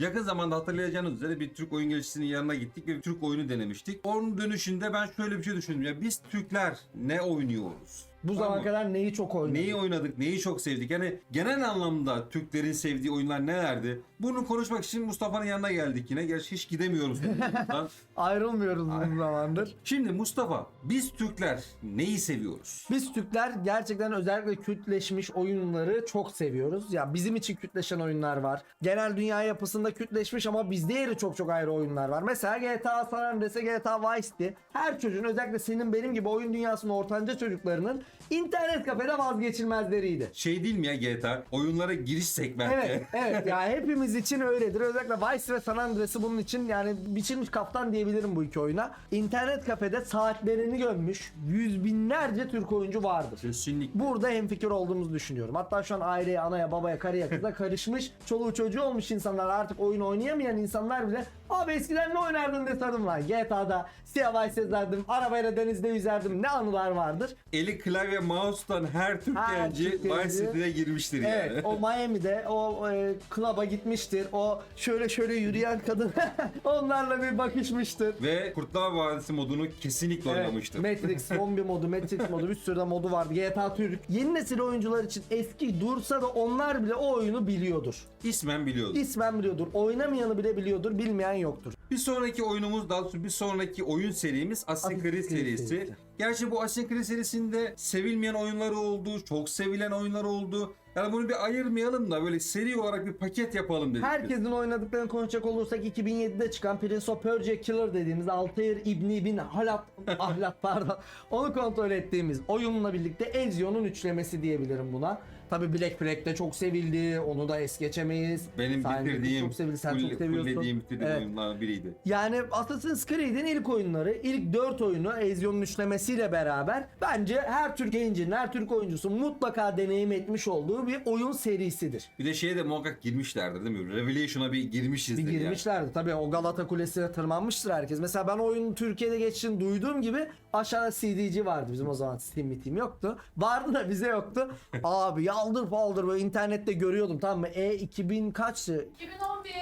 Yakın zamanda hatırlayacağınız üzere bir Türk oyun geliştiricinin yanına gittik ve Türk oyunu denemiştik. Onun dönüşünde ben şöyle bir şey düşündüm. Ya biz Türkler ne oynuyoruz? Bu Tamam zamana kadar neyi çok oynadık? Neyi oynadık, neyi çok sevdik? Yani genel anlamda Türklerin sevdiği oyunlar nelerdi? Bunu konuşmak için Mustafa'nın yanına geldik yine. Gerçi hiç gidemiyoruz. Ayrılmıyoruz uzun zamandır. Şimdi Mustafa, biz Türkler neyi seviyoruz? Biz Türkler gerçekten özellikle kütleşmiş oyunları çok seviyoruz. Ya bizim için kütleşen oyunlar var. Genel dünya yapısında kütleşmiş ama bizde yeri çok çok ayrı oyunlar var. Mesela GTA San Andreas'e GTA Vice City. Her çocuğun özellikle senin benim gibi oyun dünyasının ortanca çocuklarının internet kafede vazgeçilmezleriydi. Şey değil mi ya GTA? Oyunlara giriş segmenti. Evet, evet ya hepimiz için öyledir. Özellikle Vice ve San Andreas'ı bunun için yani biçilmiş kaftan diyebilirim bu iki oyuna. İnternet kafede saatlerini gömmüş yüz binlerce Türk oyuncu vardır. Kesinlikle. Burada hemfikir olduğumuzu düşünüyorum. Hatta şu an aileye, anaya, babaya, karıya, kıza karışmış, çoluğu çocuğu olmuş insanlar artık oyun oynayamayan insanlar bile abi eskiden ne oynardın diye sordum lan. GTA'da Siyah Vice yazardım, arabayla denizde yüzerdim. Ne anılar vardır. Eli klavye mouse'tan her Türk Her genci Türk Vice. City'de girmiştir yani. Evet, o Miami'de o e, klaba gitmiştir. O şöyle şöyle yürüyen kadın onlarla bir bakışmıştır. Ve Kurtlar Vadisi modunu kesinlikle Evet, oynamıştır. Matrix zombi modu, Matrix modu bir sürü de modu vardı. GTA Türk. Yeni nesil oyuncular için eski dursa da onlar bile o oyunu biliyordur. İsmen biliyordu. İsmen biliyordur. Oynamayanı bile biliyordur. Bilmeyen yoktur. Bir sonraki oyunumuz daha doğrusu bir sonraki oyun serimiz Assassin's Creed serisi. serisi. Gerçi bu Assassin's Creed serisinde sevilmeyen oyunları oldu, çok sevilen oyunları oldu. Yani bunu bir ayırmayalım da böyle seri olarak bir paket yapalım dedik. biz. Herkesin oynadıklarını konuşacak olursak 2007'de çıkan Prince of Persia Killer dediğimiz Altair İbni İbn Halat Ahlat pardon onu kontrol ettiğimiz oyunla birlikte Ezio'nun üçlemesi diyebilirim buna. Tabi Black Flag de çok sevildi. Onu da es geçemeyiz. Benim Silent bitirdiğim, çok sevildi. Sen full- çok seviyorsun. fulllediğim, bitirdiğim Evet. oyunlardan biriydi. Yani Assassin's Creed'in ilk oyunları, ilk 4 oyunu Ezio'nun üçlemesiyle beraber bence her Türk gencinin, her Türk oyuncusu mutlaka deneyim etmiş olduğu bir oyun serisidir. Bir de şeye de muhakkak girmişlerdir değil mi? Revelation'a bir girmişizdir Bir yani. girmişlerdi. Tabii o Galata Kulesi'ne tırmanmıştır herkes. Mesela ben oyunun Türkiye'de geçişini duyduğum gibi aşağıda CD'ci vardı. Bizim o zaman Steam Team yoktu. Vardı da bize yoktu. Abi yaldır paldır böyle internette görüyordum tamam mı? E 2000 kaçtı? 2011.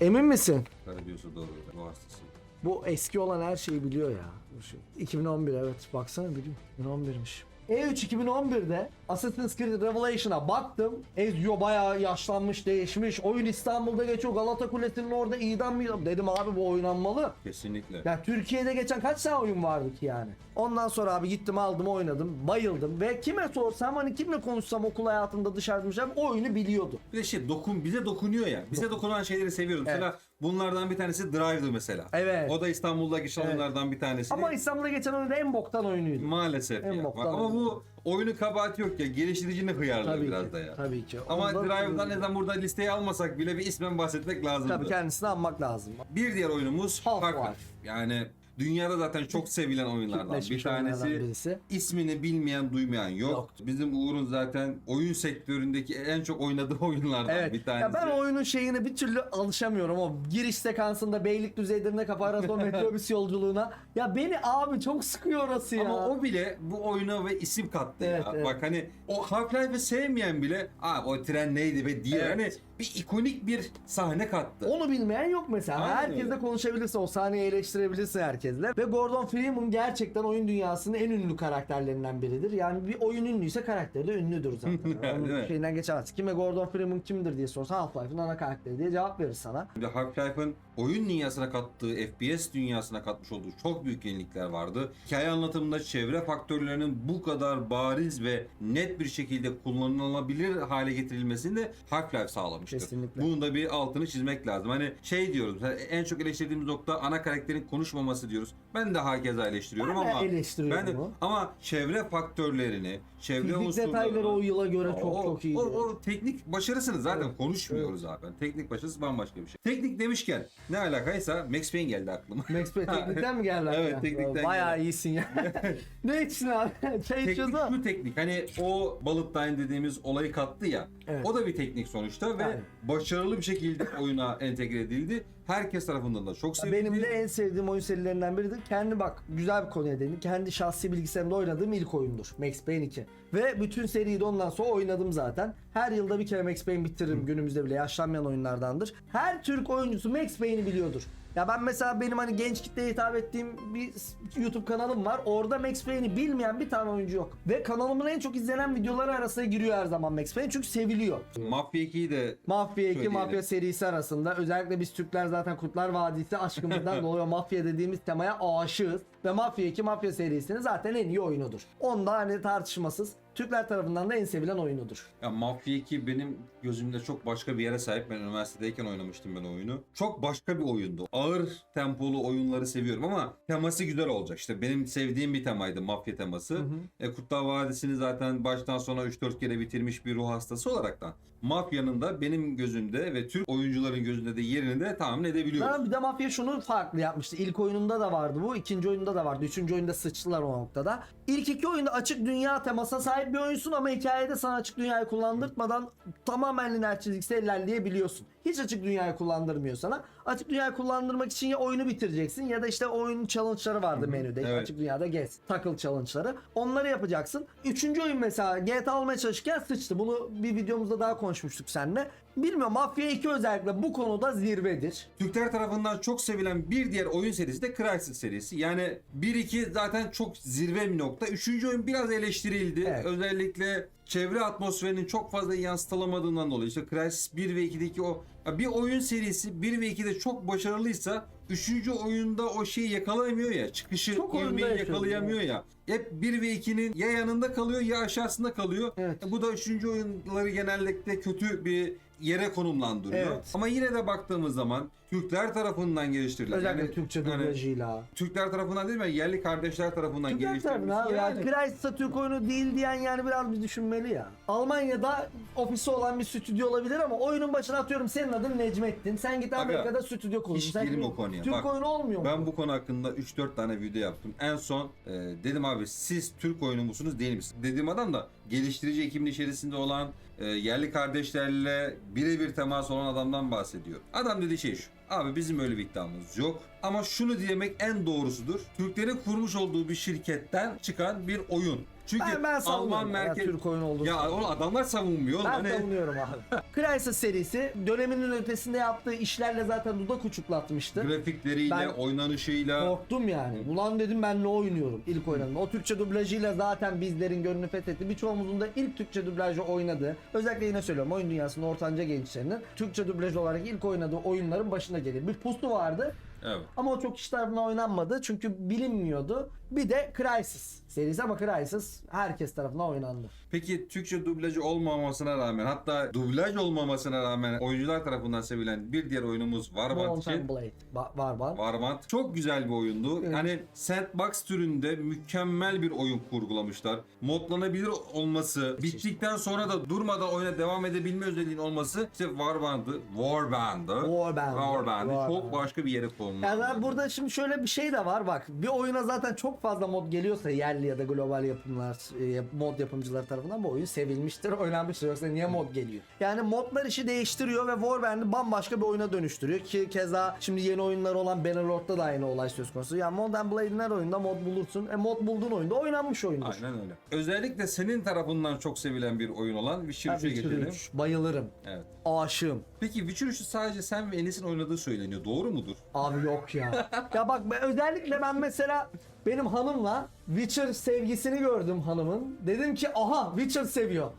Emin misin? Karabiyos'a doğru bu hastası. Bu eski olan her şeyi biliyor ya. Bu şey. 2011 evet baksana biliyorum. 2011'miş. E3 2011'de Assassin's Creed Revelation'a baktım. Ezio bayağı yaşlanmış, değişmiş. Oyun İstanbul'da geçiyor. Galata Kulesi'nin orada idam mı? Dedim abi bu oynanmalı. Kesinlikle. Ya Türkiye'de geçen kaç tane oyun vardı ki yani? Ondan sonra abi gittim aldım oynadım. Bayıldım. Ve kime sorsam hani kimle konuşsam okul hayatında dışarıda o oyunu biliyordu. Bir de şey dokun bize dokunuyor ya. Bize dokunan şeyleri seviyoruz. Evet. Mesela bunlardan bir tanesi Drive'dı mesela. Evet. O da İstanbul'daki oyunlardan bir tanesi. Ama İstanbul'da geçen oyun da en boktan oyunuydu. Maalesef En ya. boktan Ama bu oyunu kabahati yok ya. Geliştiricinin hıyarlığı Tabii biraz ki. da ya. Tabii ki. Ama Ondan Drive'dan neden burada listeye almasak bile bir ismen bahsetmek lazım. Tabii kendisini anmak lazım. Bir diğer oyunumuz Half-Life. Half-Life. Yani dünyada zaten çok sevilen oyunlardan bir Kütleşmiş oyunlardan tanesi. birisi. İsmini bilmeyen duymayan yok. Yoktu. Bizim Uğur'un zaten oyun sektöründeki en çok oynadığı oyunlardan Evet. bir tanesi. Ya ben oyunun şeyine bir türlü alışamıyorum. O giriş sekansında Beylikdüzü Edirne kapı arası o metrobüs yolculuğuna. Ya beni abi çok sıkıyor orası ya. Ama o bile bu oyuna ve isim kattı Evet, ya. evet. Bak hani o Half-Life'ı sevmeyen bile aa o tren neydi be diye Evet. hani bir ikonik bir sahne kattı. Onu bilmeyen yok mesela. Aynen Herkesle öyle. konuşabilirsin. O sahneyi eleştirebilirsin herkesle. Ve Gordon Freeman gerçekten oyun dünyasının en ünlü karakterlerinden biridir. Yani bir oyun ünlüyse karakteri de ünlüdür zaten. Onun şeyinden geçemez. Kime Gordon Freeman kimdir diye sorsan Half-Life'ın ana karakteri diye cevap verir sana. Bir de Half-Life'ın oyun dünyasına kattığı, FPS dünyasına katmış olduğu çok büyük yenilikler vardı. Hikaye anlatımında çevre faktörlerinin bu kadar bariz ve net bir şekilde kullanılabilir hale getirilmesini de Half-Life sağlamıştır. Kesinlikle. Bunun da bir altını çizmek lazım. Hani şey diyoruz, mesela en çok eleştirdiğimiz nokta ana karakterin konuşmaması diyoruz. Ben de hakeza eleştiriyorum Ben ama eleştiriyorum ben de- bunu. ama çevre faktörlerini, çevre Fizik unsurlarını detayları o yıla göre çok o, çok iyiydi. O, o teknik başarısını zaten Evet, konuşmuyoruz zaten. Teknik başarısı bambaşka bir şey. Teknik demişken ne alakaysa Max Payne geldi aklıma. Max Payne teknikten mi geldi? Evet, teknikten Bayağı geldi. iyisin ya. ne için abi? Çay teknik içiyoruz ama. şu teknik hani o bullet time dediğimiz olayı kattı ya. Evet. O da bir teknik sonuçta ve Aynen. başarılı bir şekilde oyuna entegre edildi. Herkes tarafından da çok sevildi. Benim de en sevdiğim oyun serilerinden biridir. Kendi bak güzel bir konuya değindim. Kendi şahsi bilgisayarımda oynadığım ilk oyundur. Max Payne 2. Ve bütün seriyi de ondan sonra oynadım zaten. Her yılda bir kere Max Payne bitiririm. Günümüzde bile yaşlanmayan oyunlardandır. Her Türk oyuncusu Max Payne'i biliyordur. Ya ben mesela benim hani genç kitleye hitap ettiğim bir YouTube kanalım var. Orada Max Payne'i bilmeyen bir tane oyuncu yok. Ve kanalımın en çok izlenen videoları arasına giriyor her zaman Max Payne. Çünkü seviliyor. Mafya 2'yi de Mafya 2 Söyleyelim. Mafya serisi arasında özellikle biz Türkler zaten Kurtlar Vadisi aşkımızdan dolayı Mafya dediğimiz temaya aşığız. Ve Mafya 2 Mafya serisinin zaten en iyi oyunudur. Onda hani tartışmasız Türkler tarafından da en sevilen oyunudur. Ya Mafya 2 benim gözümde çok başka bir yere sahip. Ben üniversitedeyken oynamıştım ben oyunu. Çok başka bir oyundu. Ağır tempolu oyunları seviyorum ama teması güzel olacak. İşte benim sevdiğim bir temaydı mafya teması. E, Kurtlar Vadisi'ni zaten baştan sona 3-4 kere bitirmiş bir ruh hastası olaraktan. Mafyanın da benim gözümde ve Türk oyuncuların gözünde de yerini de tahmin edebiliyoruz. Ama bir de Mafya şunu farklı yapmıştı. İlk oyununda da vardı bu. ikinci oyunda da vardı. Üçüncü oyunda sıçtılar o noktada. İlk iki oyunda açık dünya temasına sahip bir oyunsun ama hikayede sana açık dünyayı kullandırtmadan tamamen lineer çizgisel ilerleyebiliyorsun. Hiç açık dünyayı kullandırmıyor sana. Açık dünyayı kullandırmak için ya oyunu bitireceksin ya da işte oyunun challenge'ları vardı menüde. evet. Açık dünyada gez, takıl challenge'ları. Onları yapacaksın. Üçüncü oyun mesela GTA almaya çalışırken sıçtı. Bunu bir videomuzda daha konuşmuştuk seninle. Bilmiyorum Mafya 2 özellikle bu konuda zirvedir. Türkler tarafından çok sevilen bir diğer oyun serisi de Crysis serisi. Yani 1-2 zaten çok zirve bir nokta. Üçüncü oyun biraz eleştirildi. Evet. Özellikle çevre atmosferinin çok fazla yansıtılamadığından dolayı. İşte Crysis 1 ve 2'deki o ya bir oyun serisi 1 ve 2'de çok başarılıysa üçüncü oyunda o şeyi yakalayamıyor ya. Çıkışı, Çok ivmeyi yakalayamıyor ya. Hep 1 ve 2'nin ya yanında kalıyor ya aşağısında kalıyor. Evet. E, Bu da üçüncü oyunları genellikle kötü bir yere konumlandırıyor. Evet. Ama yine de baktığımız zaman Türkler tarafından geliştirilen Özellikle yani- Türkçe yani dublajıyla. Türkler tarafından değil mi? Yerli kardeşler tarafından Türkler geliştirilmiş. ya. Yani. Crysis'a Türk oyunu değil diyen yani biraz bir düşünmeli ya. Almanya'da ofisi olan bir stüdyo olabilir ama oyunun başına atıyorum senin adın Necmettin. Sen git Aga, Amerika'da stüdyo kurun. hiç girme o konuya. Türk Bak, oyunu olmuyor mu? Ben bu konu hakkında 3-4 tane video yaptım. En son e, dedim abi siz Türk oyunu musunuz değil misiniz? Dediğim adam da geliştirici ekibin içerisinde olan e, yerli kardeşlerle birebir temas olan adamdan bahsediyor. Adam dediği şey şu. Abi bizim öyle bir iddiamız yok. Ama şunu diyemek en doğrusudur. Türklerin kurmuş olduğu bir şirketten çıkan bir oyun. Çünkü ben, ben Alman ya, merkez... Türk oyunu olduğunu. Ya onu adamlar savunmuyor. ben Hani- savunuyorum abi. Crysis serisi döneminin ötesinde yaptığı işlerle zaten dudak uçuklatmıştı. grafikleriyle, Ben- oynanışıyla Korktum yani. Ulan dedim ben ne oynuyorum ilk oynadım. O Türkçe dublajıyla zaten bizlerin gönlünü fethetti. Birçoğumuzun da ilk Türkçe dublajı oynadığı, özellikle yine söylüyorum oyun dünyasının ortanca gençlerinin Türkçe dublaj olarak ilk oynadığı oyunların başına gelir. Bir pusu vardı evet. ama o çok kişi tarafından oynanmadı çünkü bilinmiyordu. Bir de Crysis serisi ama Crysis herkes tarafından oynandı. Peki Türkçe dublajı olmamasına rağmen hatta dublaj olmamasına rağmen oyuncular tarafından sevilen bir diğer oyunumuz Warband için. Blade ba- var. Warband çok güzel bir oyundu. Evet. Hani sandbox türünde mükemmel bir oyun kurgulamışlar. Modlanabilir olması, bittikten sonra da durmadan oyuna devam edebilme özelliğinin olması işte Warband'ı, Warband'ı, Warband. Warband'ı Warband. çok başka bir yere konumlandırdı. Yani ben burada şimdi şöyle bir şey de var bak. Bir oyuna zaten çok fazla mod geliyorsa yerli ya da global yapımlar, e, mod yapımcıları tarafından bu oyun sevilmiştir, oynanmıştır. Yoksa niye mod geliyor? Yani modlar işi değiştiriyor ve Warband'i bambaşka bir oyuna dönüştürüyor. Ki keza şimdi yeni oyunlar olan Bannerlord'da da aynı olay söz konusu. Yani Modern Blade'in her oyunda mod bulursun. E mod bulduğun oyunda oynanmış oyundur. Aynen öyle. Özellikle senin tarafından çok sevilen bir oyun olan Witcher Ben 3'e Witcher geçelim. 3 bayılırım. Evet. Aşığım. Peki Witcher 3'ü sadece sen ve Enis'in oynadığı söyleniyor. Doğru mudur? Abi yok ya. ya bak özellikle ben mesela benim hanımla Witcher sevgisini gördüm hanımın. Dedim ki aha Witcher seviyor.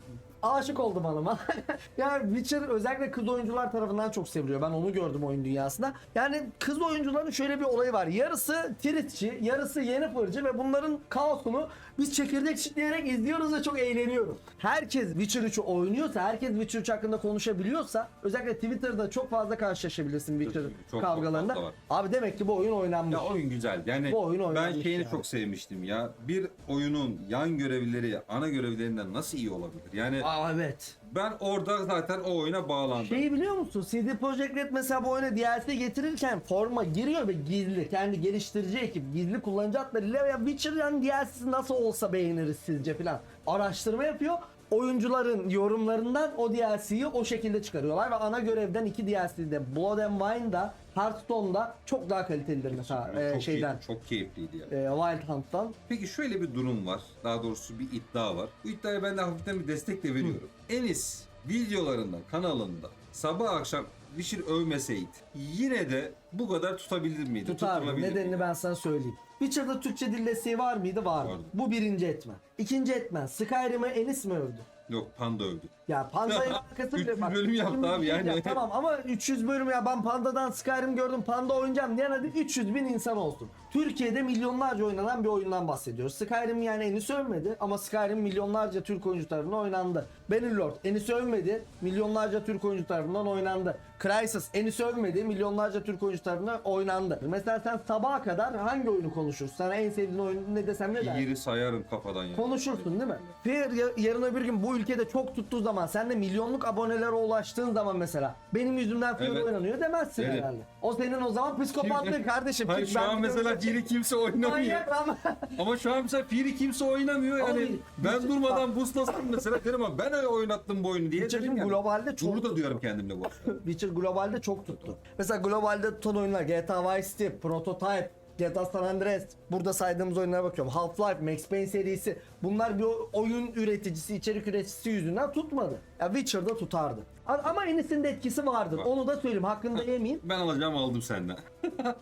Aşık oldum hanıma. yani Witcher özellikle kız oyuncular tarafından çok seviliyor. Ben onu gördüm oyun dünyasında. Yani kız oyuncuların şöyle bir olayı var. Yarısı tiritçi, yarısı yeni fırcı ve bunların kaosunu biz çekirdek çitleyerek izliyoruz ve çok eğleniyoruz. Herkes Witcher 3'ü oynuyorsa, herkes Witcher 3 hakkında konuşabiliyorsa özellikle Twitter'da çok fazla karşılaşabilirsin Witcher Çok- çok kavgalarında. var. Abi demek ki bu oyun oynanmış. Ya oyun güzel. Yani Bu oyun ben şeyini yani. çok sevmiştim ya. Bir oyunun yan görevlileri ana görevlerinden nasıl iyi olabilir? Yani Aa evet. Ben orada zaten o oyuna bağlandım. Şeyi biliyor musun? CD Projekt Red mesela bu oyuna DLC getirirken forma giriyor ve gizli. Kendi geliştirici ekip gizli kullanıcı adlarıyla ya Witcher yani DLC'si nasıl olsa beğeniriz sizce filan. Araştırma yapıyor. oyuncuların yorumlarından o DLC'yi o şekilde çıkarıyorlar ve ana görevden iki DLC'de Blood and Wine'da Hearthstone'da çok daha kalitelidir mesela e, çok, şeyden. keyif- çok keyifliydi ya. e, Wild Hunt'tan. Peki şöyle bir durum var. Daha doğrusu bir iddia var. Bu iddiaya ben de hafiften bir destek de veriyorum. Enis videolarında, kanalında sabah akşam Witcher övmeseydi yine de bu kadar tutabilir miydi? Tutar mı? Tutulabilir Nedenini miydi? ben sana söyleyeyim. Witcher'da Türkçe dil desteği var mıydı? Vardı. Vardı. Bu birinci etmen. İkinci etmen. Skyrim'e Enis mi övdü? Yok Panda övdü. Ya Panda'yı arkası 300 bölüm yaptı şimdi abi yani. ya, tamam ama 300 bölüm ya ben Panda'dan Skyrim gördüm Panda oynayacağım diyen hadi 300 bin insan olsun. Türkiye'de milyonlarca oynanan bir oyundan bahsediyoruz. Skyrim yani Enis övmedi ama Skyrim milyonlarca Türk oyuncu tarafından oynandı. Bannerlord Enis övmedi milyonlarca Türk oyuncu tarafından oynandı. Crysis Enis övmedi milyonlarca Türk oyuncu tarafından oynandı. Mesela sen sabaha kadar hangi oyunu konuşursun? Sana en sevdiğin oyun ne desem ne dersin? Yeri sayarım kafadan ya. Konuşursun değil mi? Fear ya- yarın öbür gün bu ülkede çok tuttuğu zaman sen de milyonluk abonelere ulaştığın zaman mesela benim yüzümden Fear Evet. oynanıyor demezsin Evet. herhalde. O senin o zaman psikopatlığın kardeşim. Hayır Çünkü şu ben an mesela biliyorum- Firi kimse oynamıyor. Manyak ama. Ama şu an mesela Firi kimse oynamıyor yani. Abi, ben durmadan boostlasın mesela derim ama ben öyle oynattım bu oyunu diye. Witcher'ın derim yani. globalde çok Gurur da diyorum kendimle bu arada. Witcher globalde çok tuttu. Mesela globalde tutan oyunlar GTA Vice City, Prototype, GTA San Andreas, burada saydığımız oyunlara bakıyorum. Half-Life, Max Payne serisi. Bunlar bir oyun üreticisi, içerik üreticisi yüzünden tutmadı. Ya Witcher'da tutardı. A- Ama Enis'in de etkisi vardır. Var. Onu da söyleyeyim. Hakkında yemeyeyim. Ben alacağım aldım senden.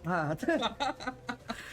Ha. Tamam.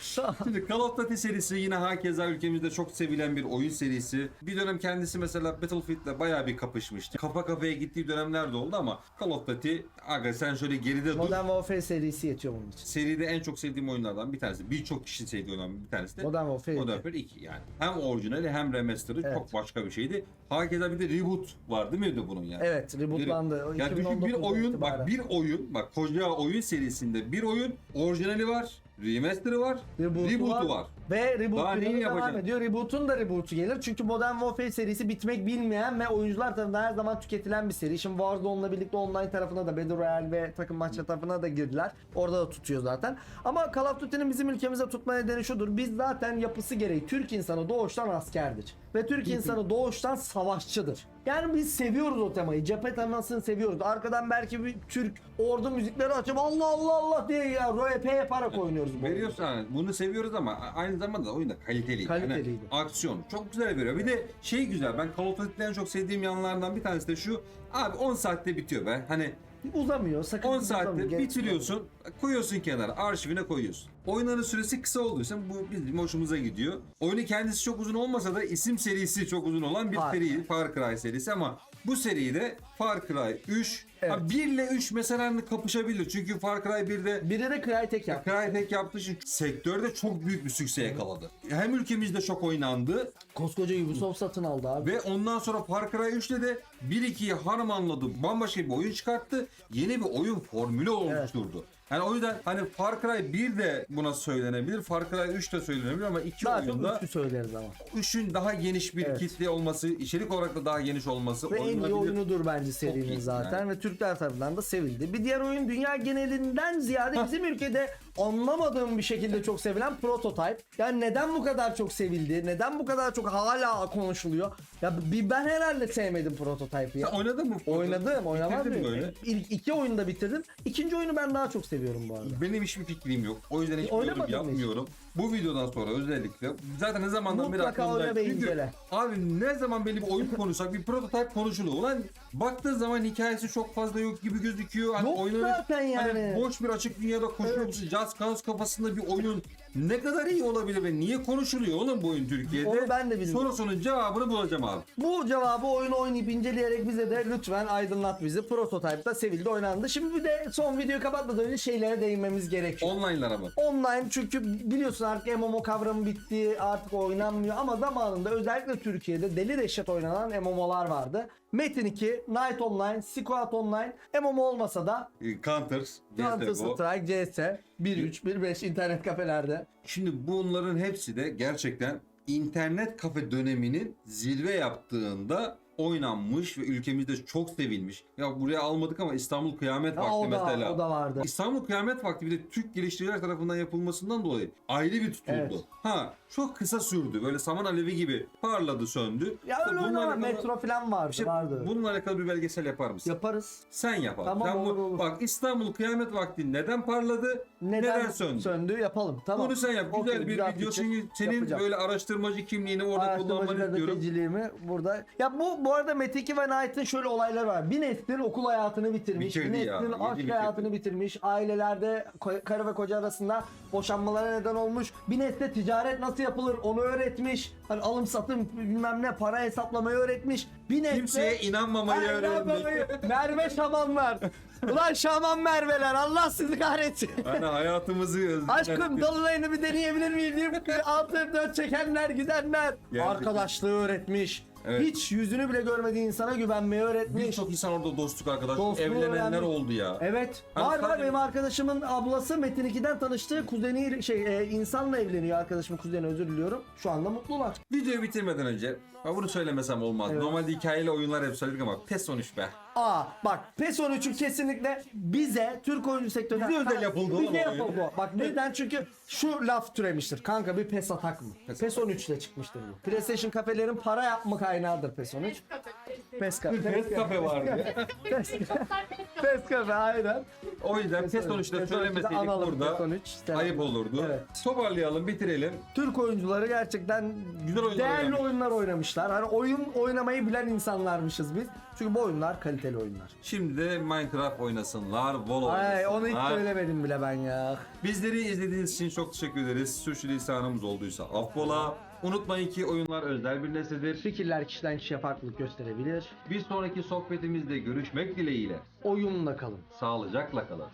Şimdi Call of Duty serisi yine hakeza ülkemizde çok sevilen bir oyun serisi. Bir dönem kendisi mesela Battlefield'le bayağı bir kapışmıştı. Kafa kafaya gittiği dönemler de oldu ama Call of Duty aga sen şöyle geride dur. Modern Warfare serisi yetiyor bunun için. Seride en çok sevdiğim oyunlardan bir tanesi. Birçok kişi sevdiği oyunlardan bir tanesi de Modern Warfare Modern 2. Warfare 2 yani. Hem orijinali hem remaster'ı Evet. çok başka bir şeydi. Hakeza bir de reboot var değil mi de bunun yani? Evet, rebootlandı. O Ya düşün bir 2019'dan oyun itibaren. bak bir oyun bak koca oyun serisinde bir oyun orijinali var, remaster'ı var, Reboot'u reboot'u var. var. Ve reboot Daha neyi planı devam ediyor. Reboot'un da reboot'u gelir. Çünkü Modern Warfare serisi bitmek bilmeyen ve oyuncular tarafından her zaman tüketilen bir seri. Şimdi Warzone'la birlikte online tarafına da Battle Royale ve takım maçı tarafına da girdiler. Orada da tutuyor zaten. Ama Call of Duty'nin bizim ülkemizde tutma nedeni şudur. Biz zaten yapısı gereği Türk insanı doğuştan askerdir. Ve Türk insanı doğuştan savaşçıdır. Yani biz seviyoruz o temayı. Cephe temasını seviyoruz. Arkadan belki bir Türk ordu müzikleri açıp Allah Allah Allah diye ya RP yaparak oynuyoruz. bu oyunu. Veriyorsun bunu seviyoruz ama aynı zamanda oyun da kaliteli. Kaliteliydi. Yani aksiyon çok güzel veriyor. Bir de şey güzel ben Call of Duty'de en çok sevdiğim yanlardan bir tanesi de şu. Abi 10 saatte bitiyor be. Hani Uzamıyor. Sakın 10 uzamıyor. saatte Geç- bitiriyorsun, koyuyorsun kenara, arşivine koyuyorsun. Oyunların süresi kısa olduysa bu bizim hoşumuza gidiyor. Oyunu kendisi çok uzun olmasa da isim serisi çok uzun olan bir Far seri, Far Cry serisi ama bu seride Far Cry 3, Evet. ha 1 ile 3 mesela kapışabilir. Çünkü Far Cry 1'de Biri de Crytek yaptı. Crytek yaptığı için sektörde çok büyük bir sükse yakaladı. Hem ülkemizde çok oynandı Koskoca Ubisoft satın aldı abi. ve ondan sonra Far Cry 3'te de 1-2'yi harmanladı. Bambaşka bir oyun çıkarttı. Yeni bir oyun formülü oluşturdu. Yani o yüzden hani Far Cry 1 de buna söylenebilir. Far Cry 3 de söylenebilir ama iki Daha çok oyunda söyleriz ama. 3'ün daha geniş bir Evet. kitle olması, içerik olarak da daha geniş olması Ve en iyi oynanabilir. oyunudur bence serinin iyi zaten ve Türkler tarafından da sevildi. Bir diğer oyun dünya genelinden ziyade bizim ülkede anlamadığım bir şekilde çok sevilen Prototype. Yani neden bu kadar çok sevildi? Neden bu kadar çok hala konuşuluyor? Ya bir ben herhalde sevmedim Prototype'ı ya. Sen oynadın mı? Oynadım, oynamaz mıyım? İlk iki oyunda bitirdim. İkinci oyunu ben daha çok seviyorum bu arada. Benim hiçbir fikrim yok. O yüzden hiç Oynamadın yorum mı hiç? yapmıyorum. Bu videodan sonra özellikle zaten ne zamandan beri Mutlaka aklımda. oyna ve incele. abi ne zaman belli bir oyun konuşsak bir prototype konuşuluyor. Ulan baktığın zaman hikayesi çok fazla yok gibi gözüküyor. Hani Yok oynanış- zaten yani. Hani boş bir açık dünyada koşuyor musun? Just Cause kafasında bir oyun ne kadar iyi olabilir ve niye konuşuluyor oğlum bu oyun Türkiye'de? Onu ben de bilmiyorum. Sorusunun cevabını bulacağım abi. Bu cevabı oyunu oynayıp inceleyerek bize de lütfen aydınlat bizi. Prototype'da sevildi oynandı. Şimdi bir de son videoyu kapatmadan önce şeylere değinmemiz gerekiyor. Online'lara bak. Online çünkü biliyorsun artık MMO kavramı bitti artık oynanmıyor ama zamanında özellikle Türkiye'de deli dehşet oynanan MMO'lar vardı. Metin 2, Night Online, Squad Online MMO olmasa da Ee, Counter, Counter. Strike, CS 1.3, 1.5 internet kafelerde. Şimdi bunların hepsi de gerçekten internet kafe döneminin zirve yaptığında oynanmış ve ülkemizde çok sevilmiş. Ya buraya almadık ama İstanbul Kıyamet Ha, Vakti o da, mesela. o da vardı. İstanbul Kıyamet Vakti bir de Türk geliştiriciler tarafından yapılmasından dolayı ayrı bir tutuldu. Evet. Ha çok kısa sürdü. Böyle saman alevi gibi parladı söndü. Ya İşte öyle bununla alakalı- Metro falan vardı. İşte vardı. bununla alakalı bir belgesel yapar mısın? Yaparız. Sen yap abi. Tamam, Sen bu- olur, olur. Bak İstanbul Kıyamet Vakti neden parladı? Neden, söndü? söndü? yapalım. Tamam. Bunu sen yap. Güzel bir güzel video. Çünkü senin Yapacağım. böyle araştırmacı kimliğini orada Araştırmacı kullanmanı istiyorum. gazeteciliğimi burada. Ya bu bu arada Mete 2 ve Knight'ın şöyle olayları var. Bir neslin okul hayatını bitirmiş. Bitirdi bir ya, neslin yedi aşk bitirdi. hayatını bitirmiş. Ailelerde ko- karı ve koca arasında boşanmalara neden olmuş. Bir nesle ticaret nasıl yapılır onu öğretmiş. Hani alım satım bilmem ne para hesaplamayı öğretmiş. Bir nesle Kimseye inanmamayı Ay, öğrendik. inanmamayı- Merve şamanlar. Ulan şaman Merveler Allah sizi kahretsin. Hani hayatımızı özledik. Aşkım dolunayını bir deneyebilir miyim? Altı dört çekenler gidenler. Gerçekten. Arkadaşlığı öğretmiş. Evet. Hiç yüzünü bile görmediği insana güvenmeyi öğretmiş. Birçok insan orada dostluk arkadaşlık Dostluğu evlenenler öğrenmiş. oldu ya. Evet. Hani var var sadece- benim arkadaşımın ablası Metin 2'den tanıştığı kuzeni şey e, insanla evleniyor arkadaşımın kuzeni özür diliyorum. Şu anda mutlular. Videoyu bitirmeden önce ha bunu söylemesem olmaz. Evet. Normalde hikayeli oyunlar hep söyledik ama PES 13 be. Aa bak PES 13'ün kesinlikle bize Türk oyuncu sektöründen Bize özel yapıldı oğlum Bize o oyun. yapıldı. Bak neden? Çünkü şu laf türemiştir. Kanka bir PES atak mı? PES PES 13 ile çıkmıştır bu. PlayStation kafelerin para yapma kaynağıdır PES 13. PES kafe. PES kafe vardı. PES PES kafe aynen. O yüzden PES 13'te PES söylemeseydik analım, burada PES 13. Selam. ayıp olurdu. Evet. Toparlayalım, bitirelim. Türk oyuncuları gerçekten Güzel oyunlar değerli oynamış. oyunlar oynamışlar. Hani oyun oynamayı bilen insanlarmışız biz. Çünkü bu oyunlar kaliteli oyunlar. Şimdi de Minecraft oynasınlar, Vol Ay onu hiç oynasınlar. söylemedim bile ben ya. Bizleri izlediğiniz için çok teşekkür ederiz. Sürçülisanımız olduysa affola. Unutmayın ki oyunlar özel bir nesnedir. Fikirler kişiden kişiye farklılık gösterebilir. Bir sonraki sohbetimizde görüşmek dileğiyle. Oyunla kalın. Sağlıcakla kalın.